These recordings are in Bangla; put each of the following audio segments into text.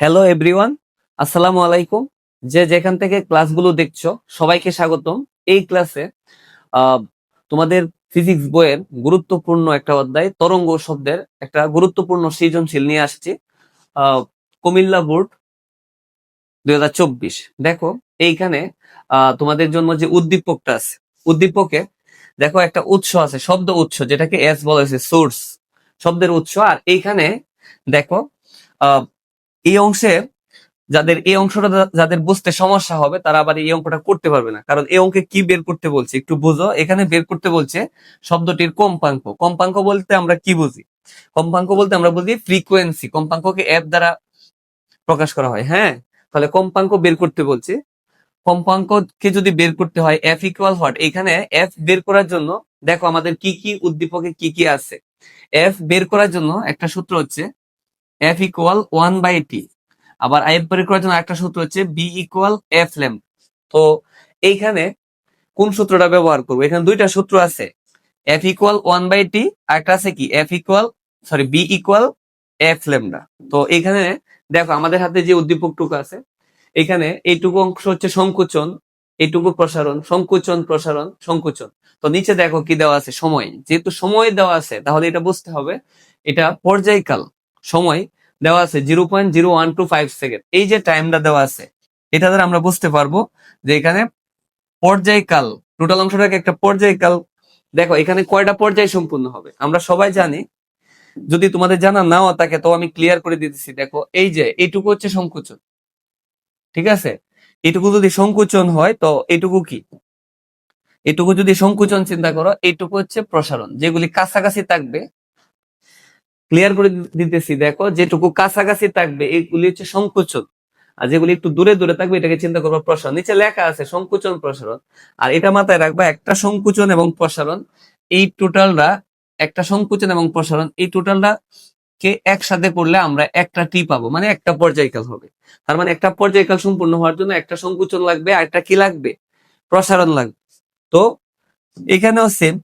হ্যালো এভরিওয়ান আসসালামু আলাইকুম। যে যেখান থেকে ক্লাসগুলো দেখছ, সবাইকে স্বাগতম। এই ক্লাসে তোমাদের ফিজিক্স বইয়ের গুরুত্বপূর্ণ একটা অধ্যায়, তরঙ্গ শব্দের একটা গুরুত্বপূর্ণ সৃজনশীল নিয়ে আসছি। কুমিল্লা বোর্ড দুই চব্বিশ। দেখো, এইখানে তোমাদের জন্য যে উদ্দীপকটা আছে, উদ্দীপকে দেখো একটা উৎস আছে, শব্দ উৎস, যেটাকে এস বলা হয়েছে সোর্স শব্দের উৎস। আর এইখানে দেখো এই অংশে যাদের এই অংশটা যাদের বুঝতে সমস্যা হবে, তারা আবার এই অঙ্কটা করতে পারবে না। কারণ এই অঙ্কে কি বের করতে বলছে একটু বুঝো। এখানে বের করতে বলছে শব্দটির কম্পাঙ্ক। কম্পাঙ্ক বলতে আমরা কি বুঝি? কম্পাঙ্ক বলতে আমরা বুঝি ফ্রিকোয়েন্সি কম্পাঙ্ককে অ্যাপ দ্বারা প্রকাশ করা হয়। হ্যাঁ? তাহলে কম্পাঙ্ক বের করতে বলছে। কম্পাঙ্ককে যদি বের করতে হয় এফ ইকুয়াল হোয়াট এখানে এফ বের করার জন্য দেখো আমাদের কি কি উদ্দীপকে কি কি আছে। এফ বের করার জন্য একটা সূত্র হচ্ছে F equal one by T আবার আইএফ বের করার জন্য একটা সূত্র হচ্ছে বি ইকুয়াল এফ ল্যাম তো এইখানে কোন সূত্রটা ব্যবহার করব? এখানে দুইটা সূত্র আছে। F equal one by T আর একটা আছে কি? F equal sorry V equal F lambda তো এখানে দেখো, আমাদের হাতে যে উদ্দীপকটুকু আছে এখানে এইটুকু অংশ হচ্ছে সংকুচন, এইটুকু প্রসারণ, সংকুচন প্রসারণ, সংকুচন। তো নিচে দেখো কি দেওয়া আছে? সময়। যেহেতু সময় দেওয়া আছে, তাহলে এটা বুঝতে হবে, এটা পর্যায়কাল। সময় দেওয়া আছে zero point zero one two five second এই যে টাইমটা দেওয়া আছে, এটা দ্বারা আমরা বুঝতে পারব যে এখানে পর্যায়কাল টোটাল অংশটাকে একটা পর্যায়কাল। দেখো, এখানে কয়টা পর্যায় সম্পূর্ণ হবে? আমরা সবাই জানি। যদি তোমাদের জানা নাও থাকে তো আমি ক্লিয়ার করে দিতেছি। দেখো, এই যে, এইটুকু হচ্ছে সংকুচন। ঠিক আছে? এইটুকু যদি সংকুচন হয়, তো এইটুকু কি? এটুকু যদি সংকুচন চিন্তা করো, এইটুকু হচ্ছে প্রসারণ। যেগুলি কাছাকাছি থাকবে ক্লিয়ার করে দিতেছি, দেখো যেটুকু কাছাকাছি থাকবে এইগুলি হচ্ছে সংকুচন। আর যেগুলি একটু দূরে দূরে থাকবে, এটাকে চিন্তা করব প্রসারণ। নিচে লেখা আছে সংকুচন, প্রসারণ। আর এটা মাথায় রাখবা, একটা সংকুচন এবং প্রসারণ, এই টোটালটা একটা সংকুচন এবং প্রসারণ, এই টোটালটা কে একসাথে করলে আমরা একটা টি পাবো মানে একটা পর্যায়কাল হবে। তার মানে একটা পর্যায়কাল সম্পূর্ণ হওয়ার জন্য একটা সংকুচন লাগবে, আর একটা কি লাগবে? প্রসারণ লাগবে। তো এখানেও সেম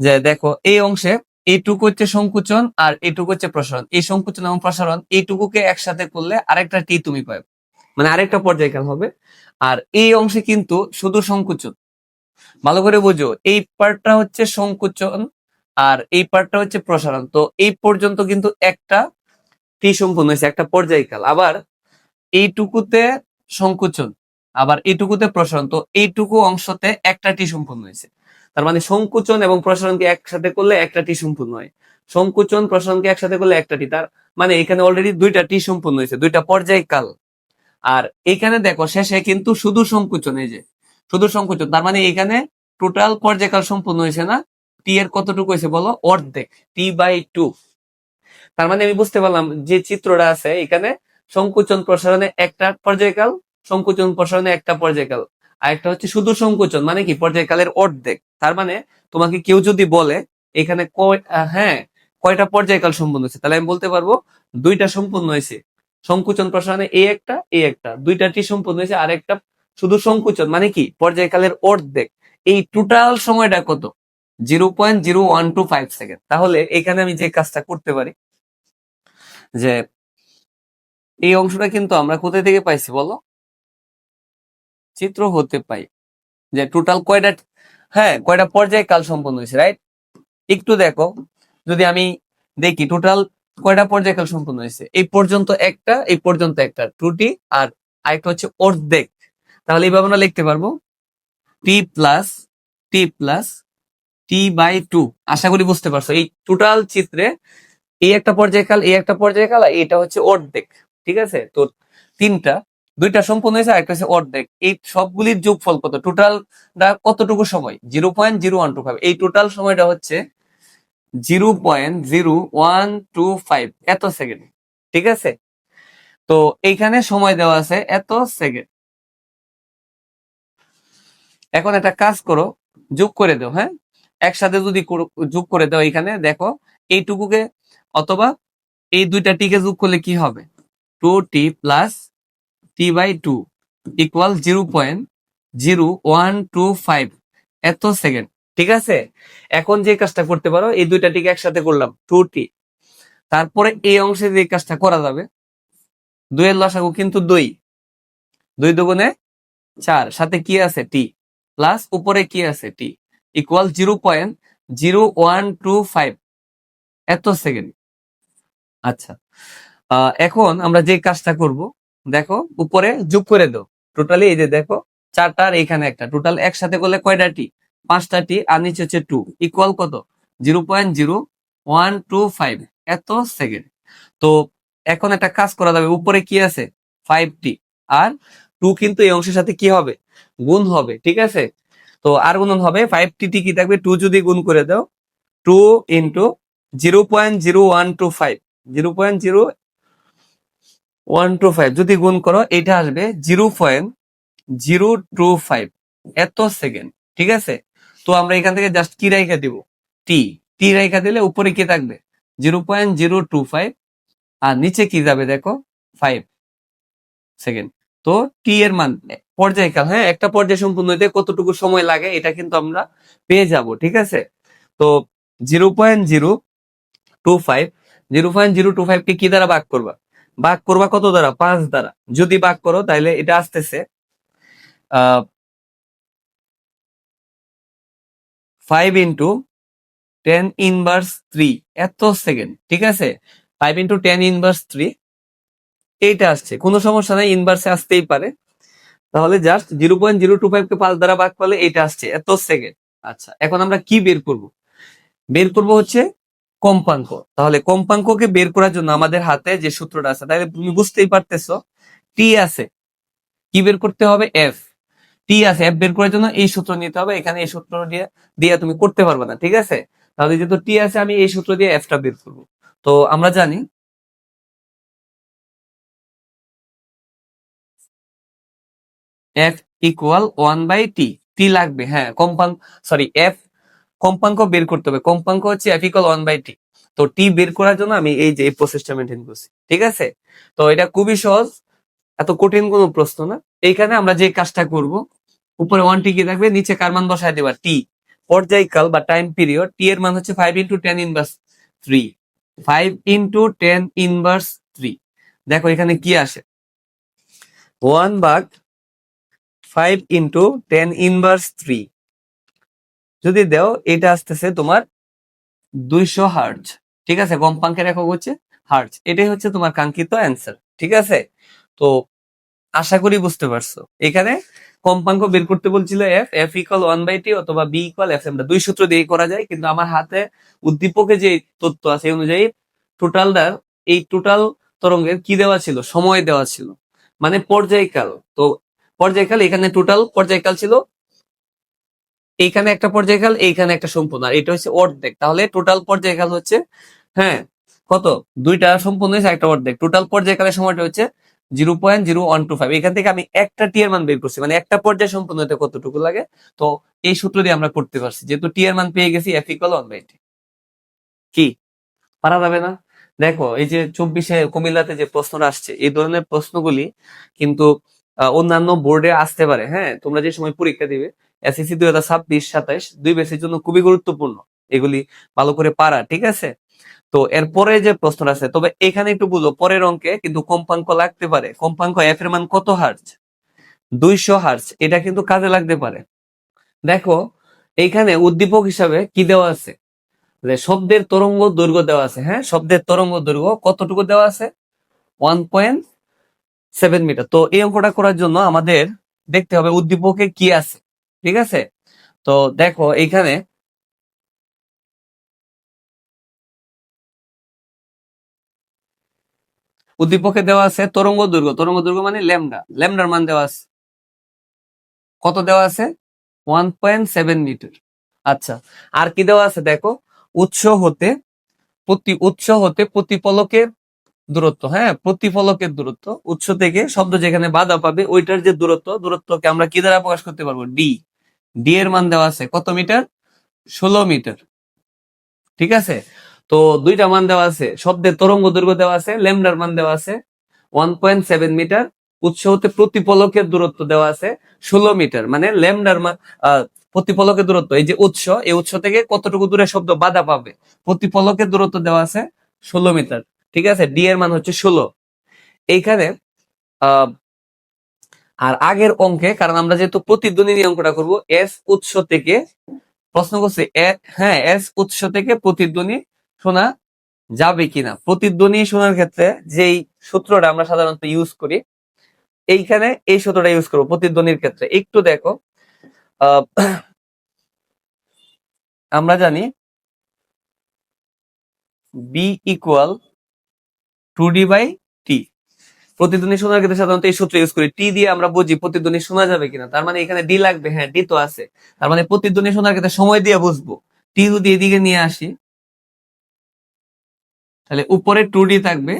যে দেখো এই অংশে এইটুকু হচ্ছে সংকুচন আর এটুকু হচ্ছে প্রসারণ। এই সংকুচন এবং প্রসারণ এইটুকুকে একসাথে করলে আরেকটা টি তুমি পাবে। মানে আরেকটা পর্যায়কাল হবে। আর এই অংশে কিন্তু শুধু সংকুচন। ভালো করে বুঝো, এই পার্টটা হচ্ছে সংকুচন আর এই পার্টটা হচ্ছে প্রসারণ। তো এই পর্যন্ত কিন্তু একটা টি সম্পূর্ণ হয়েছে, একটা পর্যায়কাল আবার এইটুকুতে সংকুচন, আবার এইটুকুতে প্রসারণ। তো এইটুকু অংশতে একটা টি সম্পূর্ণ হয়েছে। তার মানে সংকুচন এবং প্রসারণকে একসাথে করলে একটা টি সম্পূর্ণ হয়। সংকুচন, প্রসারণকে একসাথে করলে একটা টি। তার মানে এখানে অলরেডি দুইটা টি সম্পূর্ণ হয়েছে, দুইটা পর্যায়কাল। আর এখানে দেখো, শেষে কিন্তু শুধু সংকুচন, এই যে, শুধু সংকুচন। তার মানে এখানে টোটাল পর্যায়কাল সম্পূর্ণ হয়েছে না, টি এর কতটুকু হয়েছে বলো? অর্ধেক, টি বাই টু। তার মানে আমি বুঝতে পারলাম যে চিত্রটা আছে, এখানে সংকুচন, প্রসারণে একটা পর্যায়কাল, সংকুচন, প্রসারণে একটা পর্যায়কাল। আর একটা হচ্ছে শুধু সংকুচন মানে কি? পর্যায়কালের অর্ধেক। তার মানে তোমাকে কেউ যদি বলে, এখানে হ্যাঁ কয়টা পর্যায়কাল সম্পূর্ণ হয়েছে? তাহলে আমি বলতে পারব, দুইটা সম্পূর্ণ হয়েছে। সংকুচন প্রসারণে এই একটা এই একটা। দুইটা টি সম্পূর্ণ হয়েছে আর একটা শুধু সংকুচন মানে কি? পর্যায়কালের অর্ধেক। এই টোটাল সময়টা কত? Zero point zero one two five second তাহলে এখানে আমি যে কাজটা করতে পারি, যে এই অংশটা কিন্তু আমরা কোথায় থেকে পাইছি বলো? চিত্র হতে পাই যে টোটাল কয়টা হ্যাঁ কয়টা পর্যায়ে কাল সম্পন্ন হয়েছে রাইট একটু দেখো, যদি আমি দেখি টোটাল কয়টা পর্যায়ে কাল সম্পন্ন হয়েছে? এই পর্যন্ত একটা, এই পর্যন্ত একটা টুটি আর আরেকটা হচ্ছে অর্ধেক। তাহলে এইভাবে আমরা লিখতে পারব T plus T plus T by two আশা করি বুঝতে পারছ, এই টোটাল চিত্রে এই একটা পর্যায়কাল, এই একটা পর্যায়কাল এটা হচ্ছে অর্ধেক, ঠিক আছে? তো তিনটা দুইটা সম্পূর্ণ হয়েছে আরেকটা হচ্ছে অর্ধেক। এই সবগুলির যোগফল কত? টোটালটা কতটুকু সময়? Zero point zero one two five এই টোটাল সময়টা হচ্ছে zero point zero one two five এত সেকেন্ড ঠিক আছে? তো এইখানে সময় দেওয়া আছে এত সেকেন্ড এখন একটা কাজ করো, যোগ করে দাও হ্যাঁ? একসাথে যদি যোগ করে দাও এখানে দেখো, এইটুকুকে অথবা এই দুইটা টিকে যোগ করলে কি হবে? Two T plus T by two equal zero point zero one two five এত সেকেন্ড ঠিক আছে? এখন যে কাজটা করতে পারো, এই দুইটা টিকে একসাথে করলাম টু টি তারপরে এই অংশে যে কাজটা করা যাবে, দুইয়ের লসাগু কিন্তু দুই। দুই দুগুণে চার, সাথে কি আছে? টি প্লাস উপরে কি আছে? T equal zero point zero one two five এত সেকেন্ড আচ্ছা এখন আমরা যে কাজটা করব দেখো, উপরে যোগ করে দাও। টোটালি এই যে দেখো, চারটা আর এখানে একটা। টোটাল একসাথে করলে কয়টা টি পাঁচটা টি আর নিচে হচ্ছে টু ইকুয়াল কত? Zero point zero one two five এত সেকেন্ড তো এখন একটা কাজ করা যাবে, উপরে কি আছে? ফাইভ টি আর টু কিন্তু এই অংশের সাথে কি হবে? গুণ হবে, ঠিক আছে? তো আর গুণন হবে ফাইভ টি টি কি থাকবে? টু যদি গুণ করে দাও two into zero point zero one two five zero point zero one two five, যদি গুণ করো, এটা আসবে zero point zero two five. এত সেকেন্ড, ঠিক আছে? তো আমরা এখান থেকে জাস্ট কি রেখা দিব? টি টি রেখা দিলে উপরে কি থাকবে? Zero point zero two five. আর নিচে কি যাবে দেখো? Five second. তো টি এর মান পর্যায়কাল হ্যাঁ? একটা পর্যায় সম্পূর্ণ হইতে কতটুকু সময় লাগে, এটা কিন্তু আমরা পেয়ে যাব, ঠিক আছে? তো zero point zero two five, zero point zero two five কে কি দ্বারা ভাগ করবা? ভাগ করবা কত দ্বারা? পাঁচ দ্বারা। যদি ভাগ করো তাহলে এটা আসতেছে five into ten inverse three এত সেকেন্ড ঠিক আছে? Five into ten inverse three এইটা আসছে। কোনো সমস্যা নাই ইনভার্সে আসতেই পারে। তাহলে just zero point zero two five কে পাঁচ দ্বারা ভাগ করলে এটা আসছে, এত সেকেন্ড আচ্ছা এখন আমরা কি বের করব? বের করব হচ্ছে কম্পাঙ্ক। তাহলে কম্পাঙ্ককে বের করার জন্য আমাদের হাতে যে সূত্রটা আছে, তাহলে তুমি বুঝতেই পারতেছো টি আছে। কি বের করতে হবে? এফ টি আছে এফ বের করার জন্য এই সূত্র নিতে হবে। এখানে এই সূত্র দিয়ে দিয়ে তুমি করতে পারবে না, ঠিক আছে? তাহলে যেহেতু টি আছে, আমি এই সূত্র দিয়ে এফটা বের করব। তো আমরা জানি F equal one by T T লাগবে হ্যাঁ কম্পাঙ্ক সরি এফ কম্পাঙ্ক বের করতে হবে। কম্পাঙ্ক হচ্ছে F equal one by T তো টি বের করার জন্য আমি এই যে, এই প্রসেসটা মেনটেন করছি। ঠিক আছে? তো এটা খুবই সহজ। এত কঠিন কোনো প্রশ্ন না। এইখানে আমরা যে কাজটা করব, উপরে ওয়ান টি কি থাকবে, নিচে কার মান বসায় দেবা? টি পর্যায়কাল বা টাইম পিরিয়ড টি এর মান হচ্ছে five into ten inverse three five into ten inverse three দেখো এখানে কি আসে? ওয়ান ভাগ five into ten inverse three যদি দেও, এটা আসতেছে তোমার দুইশো হার্জ ঠিক আছে? কম্পাঙ্কের একক হচ্ছে হার্জ এটাই হচ্ছে তোমার কাঙ্ক্ষিত অ্যান্সার ঠিক আছে? তো আশা করি বুঝতে পারছ। এখানে কম্পাঙ্ক বের করতে বলছিল F F equal one by T অথবা বি ইকুয়াল এফ এমটা দুই সূত্র দিয়ে করা যায়, কিন্তু আমার হাতে উদ্দীপকে যে তথ্য আছে অনুযায়ী টোটালটার এই টোটাল তরঙ্গের কি দেওয়া ছিল? সময় দেওয়া ছিল। মানে পর্যায়কাল। তো পর্যায়কাল এখানে টোটাল পর্যায়কাল ছিল এইখানে একটা পর্যায়কাল এইখানে একটা সম্পূর্ণ। আর এটা হচ্ছে অর্ধেক। তাহলে টোটাল পর্যায়কাল হচ্ছে হ্যাঁ কত? দুইটা সম্পূর্ণ হয়েছে, একটা অর্ধেক। টোটাল পর্যায়কালের সময়টা হচ্ছে zero point zero one two five এখান থেকে আমি একটা টি মান বের করছি মানে একটা পর্যায় সম্পূর্ণ হতে কতটুকু লাগে? তো এই সূত্র দিয়ে আমরা করতে পারছি, যেহেতু টি এর মান পেয়ে গেছি F equal one by T কি? পারা যাবে না? দেখো, এই যে চব্বিশে কুমিল্লাতে যে প্রশ্নটা আসছে, এই ধরনের প্রশ্নগুলি কিন্তু অন্যান্য বোর্ডে আসতে পারে হ্যাঁ? তোমরা যে সময় পরীক্ষা দিবে এসএসসি দুই হাজার ছাব্বিশ, সাতাইশ, দুই বেসের জন্য খুবই গুরুত্বপূর্ণ। এগুলি ভালো করে পারা, ঠিক আছে? তো এরপরে যে প্রশ্নটা আছে, তবে এখানে একটু বুঝো, পরের অঙ্কে কিন্তু কম্পাঙ্ক লাগতে পারে। কম্পাঙ্ক এফ এর মান কত হার্জ দুইশো হার্জ এটা কিন্তু কাজে লাগতে পারে। দেখো, এইখানে উদ্দীপক হিসাবে কি দেওয়া আছে? যে শব্দের তরঙ্গ দৈর্ঘ্য দেওয়া আছে হ্যাঁ? শব্দের তরঙ্গ দৈর্ঘ্য কতটুকু দেওয়া আছে? One point seven metre. তো এই অঙ্কটা করার জন্য আমাদের দেখতে হবে উদ্দীপকে কি আছে। ঠিক আছে? তো দেখো, এইখানে উদ্দীপকে দেওয়া আছে তরঙ্গ দুর্গ তরঙ্গ দৈর্ঘ্য মানে ল্যামডা। ল্যামডার মান দেওয়া আছে কত দেওয়া আছে? ওয়ান পয়েন্ট সেভেন মিটার আচ্ছা আর কি দেওয়া আছে দেখো? উৎস হতে প্রতি, উৎস হতে প্রতিপলকের দূরত্ব হ্যাঁ? প্রতিফলকের দূরত্ব। উৎস থেকে শব্দ যেখানে বাধা পাবে, ওইটার যে দূরত্ব, দূরত্বকে আমরা কি দ্বারা প্রকাশ করতে পারব? ডি ডি এর মান দেওয়া আছে কত মিটার? ষোলো মিটার। ঠিক আছে? তো দুইটা মান দেওয়া আছে শব্দের তরঙ্গ দৈর্ঘ্য দেওয়া আছে ল্যামডার মান দেওয়া আছে ওয়ান পয়েন্ট সেভেন মিটার উৎস হতে প্রতিপলকের দূরত্ব দেওয়া আছে ষোলো মিটার মানে ল্যামডার মান প্রতিপলকের দূরত্ব এই যে উৎস এই উৎস থেকে কতটুকু দূরে শব্দ বাধা পাবে? প্রতিপলকের দূরত্ব দেওয়া আছে ষোলো মিটার। ঠিক আছে? ডি এর মান হচ্ছে ষোলো। এইখানে আহ, আর আগের অঙ্কে, কারণ আমরা যেহেতু প্রতিদ্বন্দ্বী অঙ্কটা করব এস উৎস থেকে প্রশ্ন করছে হ্যাঁ এস উৎস থেকে প্রতিদ্বন্দ্বী শোনা যাবে কিনা? প্রতিদ্বন্দ্বী শোনার ক্ষেত্রে যেই সূত্রটা আমরা সাধারণত ইউজ করি, এইখানে এই সূত্রটা ইউজ করব প্রতিদ্বন্দ্বীর ক্ষেত্রে। একটু দেখো আমরা জানি V equal two D by T প্রতিদ্বন্দ্বী শোনার ক্ষেত্রে সাধারণত এই সূত্র ইউজ করি। টি দিয়ে আমরা বুঝি প্রতিদ্বন্দ্বী শোনা যাবে কিনা। তার মানে এখানে ডি লাগবে হ্যাঁ ডি তো আছে। তার মানে প্রতিদ্বন্দ্বী শোনার ক্ষেত্রে সময় দিয়ে বুঝব। টি যদি এদিকে নিয়ে আসি, তাহলে উপরে টু ডি থাকবে।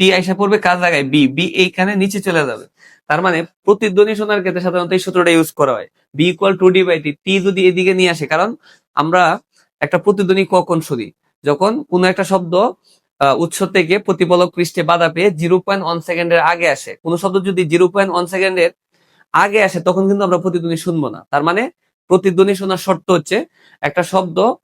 টি আইসা পড়বে কাজ জায়গায়? বি বি এইখানে নিচে চলে যাবে। তার মানে প্রতিদ্বন্দ্বী শোনার ক্ষেত্রে সাধারণত এই সূত্রটা ইউজ করা হয়। V equal two D by T T যদি এদিকে নিয়ে আসে, কারণ আমরা একটা প্রতিদ্বন্দ্বী কখন শুনি? যখন কোন একটা শব্দ উৎস থেকে প্রতিফলক পৃষ্ঠে বাধা পেয়ে জিরো পয়েন্ট ওয়ান সেকেন্ডের আগে আসে। কোন শব্দ যদি জিরো পয়েন্ট ওয়ান সেকেন্ডের আগে আসে, তখন কিন্তু আমরা প্রতিধ্বনি শুনব না। তার মানে প্রতিধ্বনি শোনার শর্ত হচ্ছে, একটা শব্দ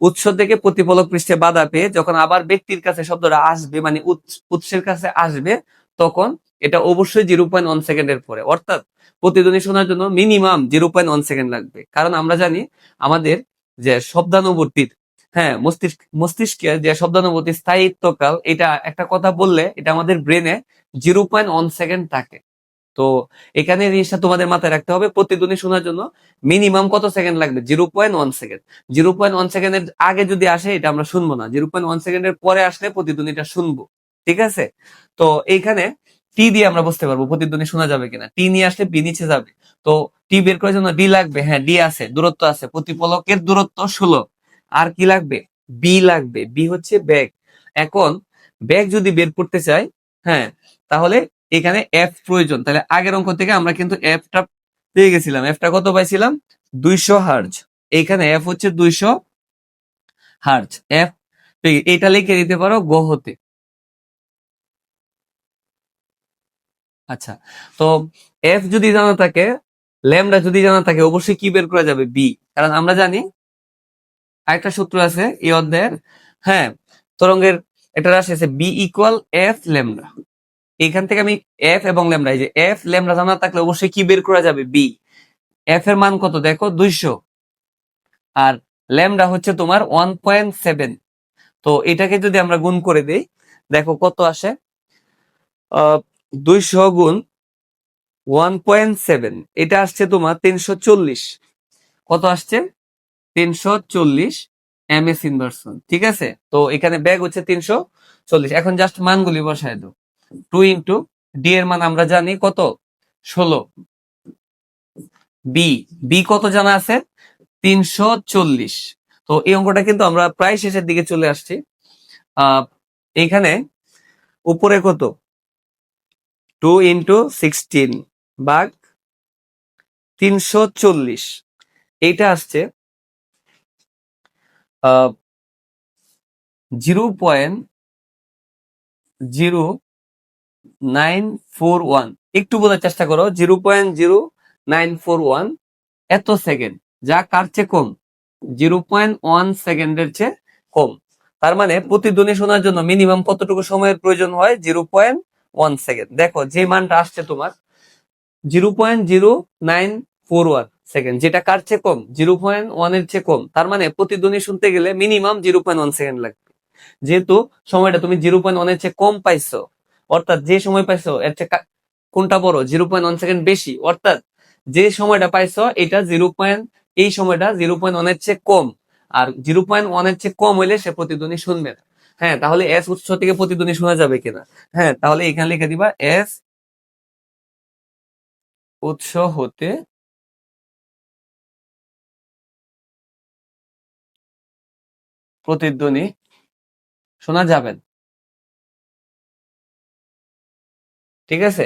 উৎস থেকে প্রতিফলক পৃষ্ঠে বাধা পেয়ে যখন আবার ব্যক্তির কাছে শব্দটা আসবে মানে উৎস- উৎসের কাছে আসবে, তখন এটা অবশ্যই জিরো পয়েন্ট ওয়ান সেকেন্ডের পরে। অর্থাৎ প্রতিধ্বনি শোনার জন্য minimum zero point one second লাগবে। কারণ আমরা জানি আমাদের যে শব্দানুবর্তীর হ্যাঁ মস্তিষ্ক, মস্তিষ্কের যে শব্দানুভূতির স্থায়িত্বকাল, এটা একটা কথা বললে এটা আমাদের ব্রেনে জিরো পয়েন্ট ওয়ান সেকেন্ড থাকে। তো এখানে জিনিসটা তোমাদের মাথায় রাখতে হবে প্রতিধ্বনি শোনার জন্য। মিনিমাম কত সেকেন্ড লাগবে? Zero point one second zero point one সেকেন্ডের আগে যদি আসে, এটা আমরা শুনব না। জিরো পয়েন্ট ওয়ান সেকেন্ডের পরে আসলে প্রতিধ্বনিটা শুনব। ঠিক আছে? তো এইখানে টি দিয়ে আমরা বুঝতে পারব প্রতিধ্বনি শোনা যাবে কিনা। টি নিয়ে আসলে বি নিচে যাবে। তো টি বের করার জন্য ডি লাগবে। হ্যাঁ ডি আছে, দূরত্ব আছে। প্রতিফলকের দূরত্ব ষোলো। আর কি লাগবে? বি লাগবে। বি হচ্ছে ব্যাগ এখন ব্যাগ যদি বের করতে চাই হ্যাঁ তাহলে এখানে এফ প্রয়োজন। তাহলে আগের অঙ্ক থেকে আমরা কিন্তু এফটা পেয়ে গেছিলাম। এফটা কত পাইছিলাম? দুইশো হার্জ এইখানে এফ হচ্ছে দুইশো হার্জ এফ এটা লিখে দিতে পারো গহতে। আচ্ছা তো এফ যদি জানা থাকে ল্যামডা যদি জানা থাকে, অবশ্যই কি বের করা যাবে? বি কারণ আমরা জানি আরেকটা সূত্র আছে এই অধ্যায়ের। হ্যাঁ তরঙ্গের এটা রাশি আছে বি ইকুয়াল এফ ল্যামডা এখান থেকে আমি এফ এবং ল্যামডা এই যে এফ ল্যামডা জানা থাকলে অবশ্যই কি বের করা যাবে? বি এফ এর মান কত? দেখো, দুইশো। আর ল্যামডা হচ্ছে তোমার ওয়ান পয়েন্ট সেভেন তো এটাকে যদি আমরা গুণ করে দেই, দেখো কত আসে? দুইশো গুণ ওয়ান পয়েন্ট সেভেন এটা আসছে তোমার তিনশো চল্লিশ। কত আসছে? তিনশো চল্লিশ এম এস ইনভার্সন ঠিক আছে? তো এখানে ব্যাগ হচ্ছে তিনশো চল্লিশ। এখন জাস্ট মানগুলি বসায় দাও। টু ইন্টু ডি এর মান আমরা জানি কত? ষোলো। বি বি কত জানা আছে? তিনশো চল্লিশ। তো এই অঙ্কটা কিন্তু আমরা প্রায় শেষের দিকে চলে আসছি। এখানে উপরে কত? টু ইন্টু সিক্সটিন ভাগ তিনশো চল্লিশ। এইটা আসছে zero point zero nine four one. একটু বোঝার চেষ্টা করো, zero point zero nine four one এত সেকেন্ড। যা কার চেয়ে কম? জিরো পয়েন্ট ওয়ান সেকেন্ডের চেয়ে কম। তার মানে প্রতিধ্বনি শোনার জন্য মিনিমাম কতটুকু সময়ের প্রয়োজন হয়? Zero point one second. দেখো যে মানটা আসছে তোমার, zero point zero nine four one second যেটা কার চেয়ে কম? জিরো পয়েন্ট ওয়ানের চেয়ে কম। তার মানে প্রতিধ্বনি শুনতে গেলে minimum zero point one second লাগবে। যেহেতু সময়টা তুমি জিরো পয়েন্ট ওয়ানের চেয়ে কম পাইছো, অর্থাৎ যে সময় পাইছো, এর চেয়ে কোনটা বড়? জিরো পয়েন্ট ওয়ান সেকেন্ড বেশি। অর্থাৎ যে সময়টা পাইছো, এটা জিরো পয়েন্ট এই সময়টা জিরো পয়েন্ট ওয়ানের চেয়ে কম। আর জিরো পয়েন্ট ওয়ানের চেয়ে কম হইলে সে প্রতিধ্বনি শুনবে না। হ্যাঁ তাহলে এস উৎস থেকে প্রতিধ্বনি শোনা যাবে কিনা? হ্যাঁ তাহলে এখানে লিখে দিবা এস উৎস হতে প্রতিধ্বনি শোনা যাবেন ঠিক আছে?